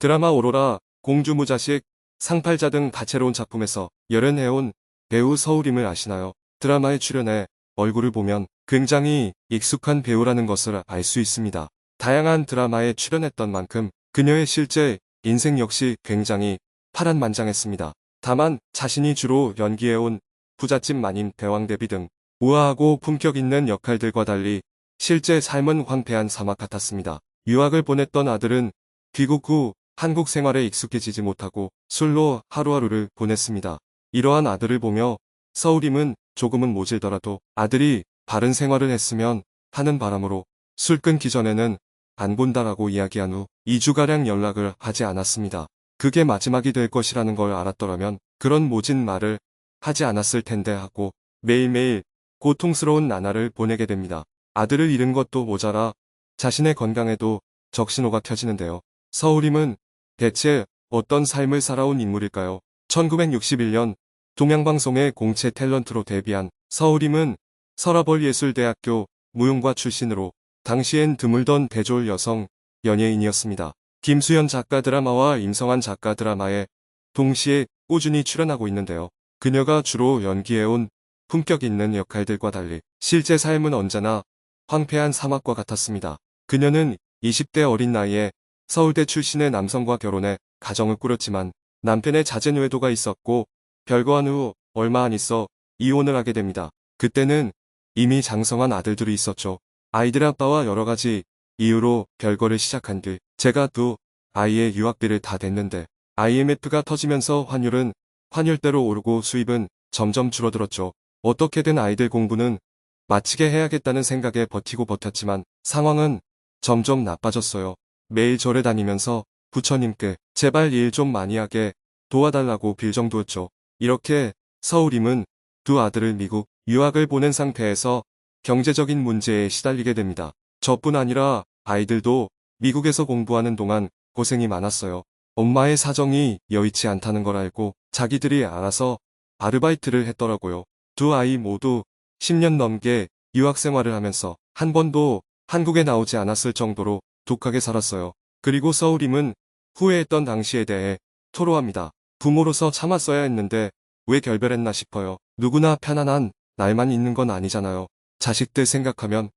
드라마 오로라, 공주무자식, 상팔자 등 다채로운 작품에서 열연해온 배우 서울임을 아시나요? 드라마에 출연해 얼굴을 보면 굉장히 익숙한 배우라는 것을 알 수 있습니다. 다양한 드라마에 출연했던 만큼 그녀의 실제 인생 역시 굉장히 파란만장했습니다. 다만 자신이 주로 연기해온 부잣집 마님 대왕 대비 등 우아하고 품격 있는 역할들과 달리 실제 삶은 황폐한 사막 같았습니다. 유학을 보냈던 아들은 귀국 후 한국 생활에 익숙해지지 못하고 술로 하루하루를 보냈습니다. 이러한 아들을 보며 서울임은 조금은 모질더라도 아들이 바른 생활을 했으면 하는 바람으로 술 끊기 전에는 안 본다라고 이야기한 후 2주가량 연락을 하지 않았습니다. 그게 마지막이 될 것이라는 걸 알았더라면 그런 모진 말을 하지 않았을 텐데 하고 매일매일 고통스러운 나날을 보내게 됩니다. 아들을 잃은 것도 모자라 자신의 건강에도 적신호가 켜지는데요. 서울임은 대체 어떤 삶을 살아온 인물일까요? 1961년 동양방송의 공채 탤런트로 데뷔한 서울임은 서라벌 예술대학교 무용과 출신으로 당시엔 드물던 대졸 여성 연예인이었습니다. 김수현 작가 드라마와 임성환 작가 드라마에 동시에 꾸준히 출연하고 있는데요. 그녀가 주로 연기해온 품격 있는 역할들과 달리 실제 삶은 언제나 황폐한 사막과 같았습니다. 그녀는 20대 어린 나이에 서울대 출신의 남성과 결혼해 가정을 꾸렸지만 남편의 자제뇌도가 있었고 별거한 후 얼마 안 있어 이혼을 하게 됩니다. 그때는 이미 장성한 아들들이 있었죠. 아이들 아빠와 여러 가지 이유로 별거를 시작한 뒤 제가 두 아이의 유학비를 다 댔는데 IMF가 터지면서 환율은 환율대로 오르고 수입은 점점 줄어들었죠. 어떻게든 아이들 공부는 마치게 해야겠다는 생각에 버티고 버텼지만 상황은 점점 나빠졌어요. 매일 절에 다니면서 부처님께 제발 일 좀 많이 하게 도와달라고 빌 정도였죠. 이렇게 서울임은 두 아들을 미국 유학을 보낸 상태에서 경제적인 문제에 시달리게 됩니다. 저뿐 아니라 아이들도 미국에서 공부하는 동안 고생이 많았어요. 엄마의 사정이 여의치 않다는 걸 알고 자기들이 알아서 아르바이트를 했더라고요. 두 아이 모두 10년 넘게 유학 생활을 하면서 한 번도 한국에 나오지 않았을 정도로 독하게 살았어요. 그리고 서울임은 후회했던 당시에 대해 토로합니다. 부모로서 참았어야 했는데 왜 결별했나 싶어요. 누구나 편안한 날만 있는 건 아니잖아요. 자식들 생각하면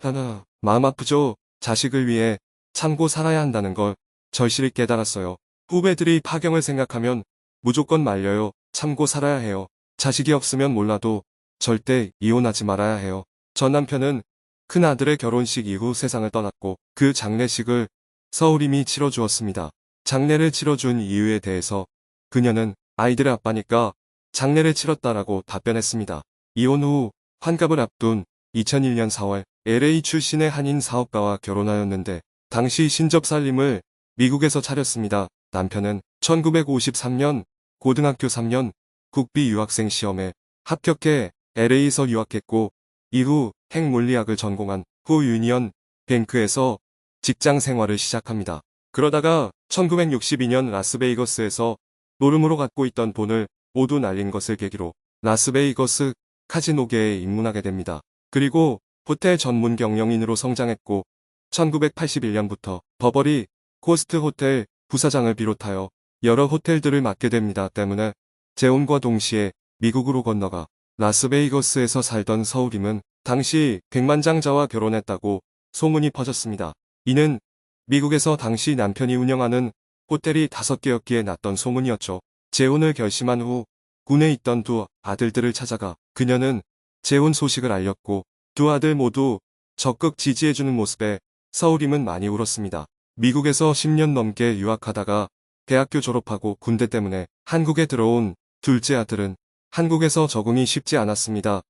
하나 마음 아프죠. 자식을 위해 참고 살아야 한다는 걸 절실히 깨달았어요. 후배들이 파경을 생각하면 무조건 말려요. 참고 살아야 해요. 자식이 없으면 몰라도 절대 이혼하지 말아야 해요. 전 남편은 큰 아들의 결혼식 이후 세상을 떠났고 그 장례식을 서울임이 치러주었습니다. 장례를 치러준 이유에 대해서 그녀는 아이들의 아빠니까 장례를 치렀다라고 답변했습니다. 이혼 후 환갑을 앞둔 2001년 4월 LA 출신의 한인 사업가와 결혼하였는데 당시 신접 살림을 미국에서 차렸습니다. 남편은 1953년 고등학교 3년 국비 유학생 시험에 합격해 LA에서 유학했고 이후 핵물리학을 전공한 후 유니언 뱅크에서 직장 생활을 시작합니다. 그러다가 1962년 라스베이거스에서 노름으로 갖고 있던 돈을 모두 날린 것을 계기로 라스베이거스 카지노계에 입문하게 됩니다. 그리고 호텔 전문 경영인으로 성장했고 1981년부터 버버리 코스트 호텔 부사장을 비롯하여 여러 호텔들을 맡게 됩니다. 때문에 재혼과 동시에 미국으로 건너가 라스베이거스에서 살던 서울임은 당시 백만장자와 결혼했다고 소문이 퍼졌습니다. 이는 미국에서 당시 남편이 운영하는 호텔이 다섯 개였기에 났던 소문이었죠. 재혼을 결심한 후 군에 있던 두 아들들을 찾아가 그녀는 재혼 소식을 알렸고 두 아들 모두 적극 지지해주는 모습에 서울임은 많이 울었습니다. 미국에서 10년 넘게 유학하다가 대학교 졸업하고 군대 때문에 한국에 들어온 둘째 아들은 한국에서 적응이 쉽지 않았습니다.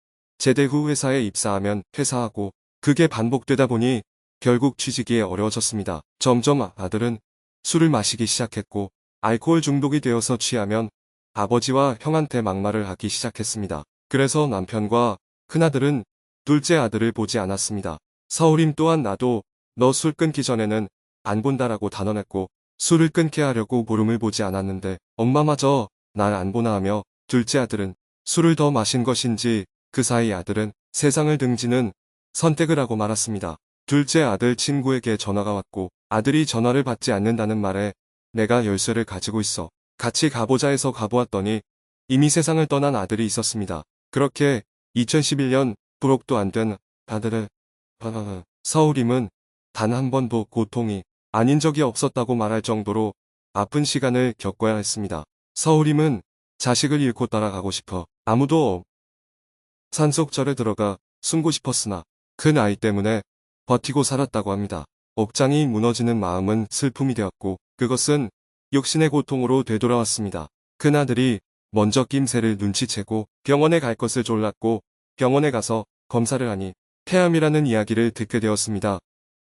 제대 후 회사에 입사하면 퇴사하고 그게 반복되다 보니 결국 취직이 어려워졌습니다. 점점 아들은 술을 마시기 시작했고 알코올 중독이 되어서 취하면 아버지와 형한테 막말을 하기 시작했습니다. 그래서 남편과 큰아들은 둘째 아들을 보지 않았습니다. 서울임 또한 나도 너 술 끊기 전에는 안 본다라고 단언했고 술을 끊게 하려고 보름을 보지 않았는데 엄마마저 날 안 보나 하며 둘째 아들은 술을 더 마신 것인지 그 사이 아들은 세상을 등지는 선택을 하고 말았습니다. 둘째 아들 친구에게 전화가 왔고 아들이 전화를 받지 않는다는 말에 내가 열쇠를 가지고 있어. 같이 가보자 해서 가보았더니 이미 세상을 떠난 아들이 있었습니다. 그렇게 2011년 부록도 안 된 아들을 서울임은 단 한 번도 고통이 아닌 적이 없었다고 말할 정도로 아픈 시간을 겪어야 했습니다. 서울임은 자식을 잃고 따라가고 싶어 아무도 산속절에 들어가 숨고 싶었으나 그 나이 때문에 버티고 살았다고 합니다. 옥장이 무너지는 마음은 슬픔이 되었고 그것은 육신의 고통으로 되돌아왔습니다. 큰아들이 먼저 낌새를 눈치채고 병원에 갈 것을 졸랐고 병원에 가서 검사를 하니 폐암이라는 이야기를 듣게 되었습니다.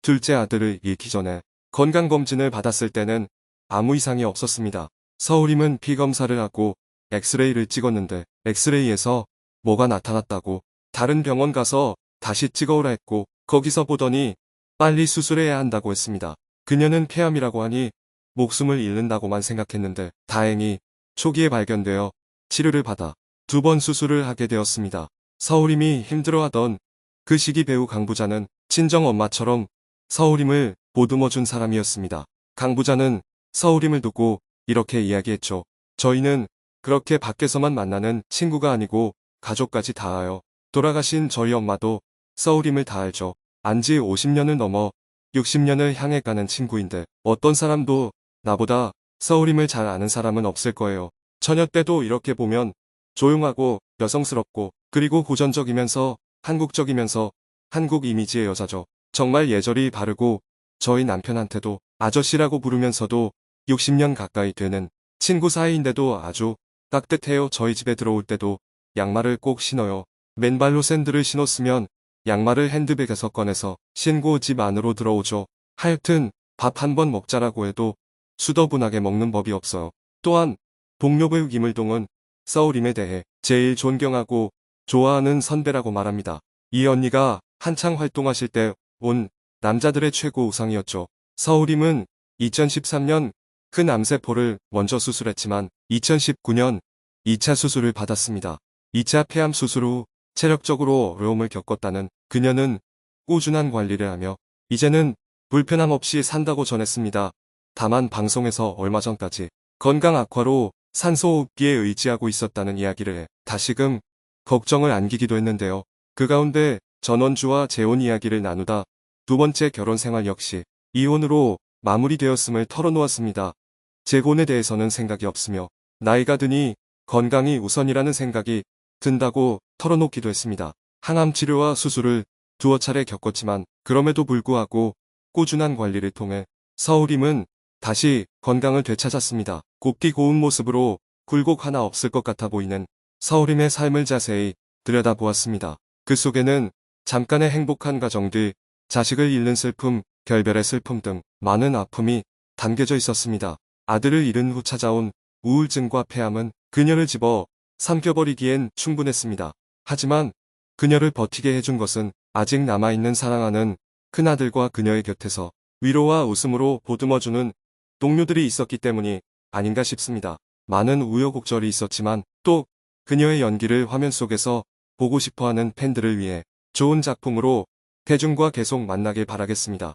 둘째 아들을 잃기 전에 건강검진을 받았을 때는 아무 이상이 없었습니다. 서울임은 피검사를 하고 엑스레이를 찍었는데 엑스레이에서 뭐가 나타났다고 다른 병원 가서 다시 찍어오라 했고 거기서 보더니 빨리 수술해야 한다고 했습니다. 그녀는 폐암이라고 하니 목숨을 잃는다고만 생각했는데 다행히 초기에 발견되어 치료를 받아 두 번 수술을 하게 되었습니다. 서울임이 힘들어하던 그 시기 배우 강부자는 친정 엄마처럼 서울임을 보듬어준 사람이었습니다. 강부자는 서울임을 두고 이렇게 이야기했죠. 저희는 그렇게 밖에서만 만나는 친구가 아니고 가족까지 다 하여 돌아가신 저희 엄마도 서울임을 다 알죠. 안지 50년을 넘어 60년을 향해 가는 친구인데 어떤 사람도 나보다 서울임을 잘 아는 사람은 없을 거예요. 처녀 때도 이렇게 보면 조용하고 여성스럽고 그리고 고전적이면서 한국적이면서 한국 이미지의 여자죠. 정말 예절이 바르고 저희 남편한테도 아저씨라고 부르면서도 60년 가까이 되는 친구 사이인데도 아주 따뜻해요. 저희 집에 들어올 때도 양말을 꼭 신어요. 맨발로 샌들을 신었으면 양말을 핸드백에서 꺼내서 신고 집 안으로 들어오죠. 하여튼 밥 한 번 먹자라고 해도 수더분하게 먹는 법이 없어요. 또한 동료 배우 김을동은 서울임에 대해 제일 존경하고 좋아하는 선배라고 말합니다. 이 언니가 한창 활동하실 때 온 남자들의 최고 우상이었죠. 서울임은 2013년 큰 암세포를 먼저 수술했지만 2019년 2차 수술을 받았습니다. 2차 폐암 수술 후 체력적으로 어려움을 겪었다는 그녀는 꾸준한 관리를 하며 이제는 불편함 없이 산다고 전했습니다. 다만 방송에서 얼마 전까지 건강 악화로 산소호흡기에 의지하고 있었다는 이야기를 해 다시금 걱정을 안기기도 했는데요. 그 가운데 전원주와 재혼 이야기를 나누다 두 번째 결혼 생활 역시 이혼으로 마무리되었음을 털어놓았습니다. 재혼에 대해서는 생각이 없으며 나이가 드니 건강이 우선이라는 생각이 든다고 털어놓기도 했습니다. 항암 치료와 수술을 두어 차례 겪었지만 그럼에도 불구하고 꾸준한 관리를 통해 서울임은 다시 건강을 되찾았습니다. 곱디 고운 모습으로 굴곡 하나 없을 것 같아 보이는 서울임의 삶을 자세히 들여다보았습니다. 그 속에는 잠깐의 행복한 가정들, 자식을 잃는 슬픔, 결별의 슬픔 등 많은 아픔이 담겨져 있었습니다. 아들을 잃은 후 찾아온 우울증과 폐암은 그녀를 집어 삼켜버리기엔 충분했습니다. 하지만 그녀를 버티게 해준 것은 아직 남아있는 사랑하는 큰아들과 그녀의 곁에서 위로와 웃음으로 보듬어주는 동료들이 있었기 때문이 아닌가 싶습니다. 많은 우여곡절이 있었지만 또 그녀의 연기를 화면 속에서 보고 싶어하는 팬들을 위해 좋은 작품으로 대중과 계속 만나길 바라겠습니다.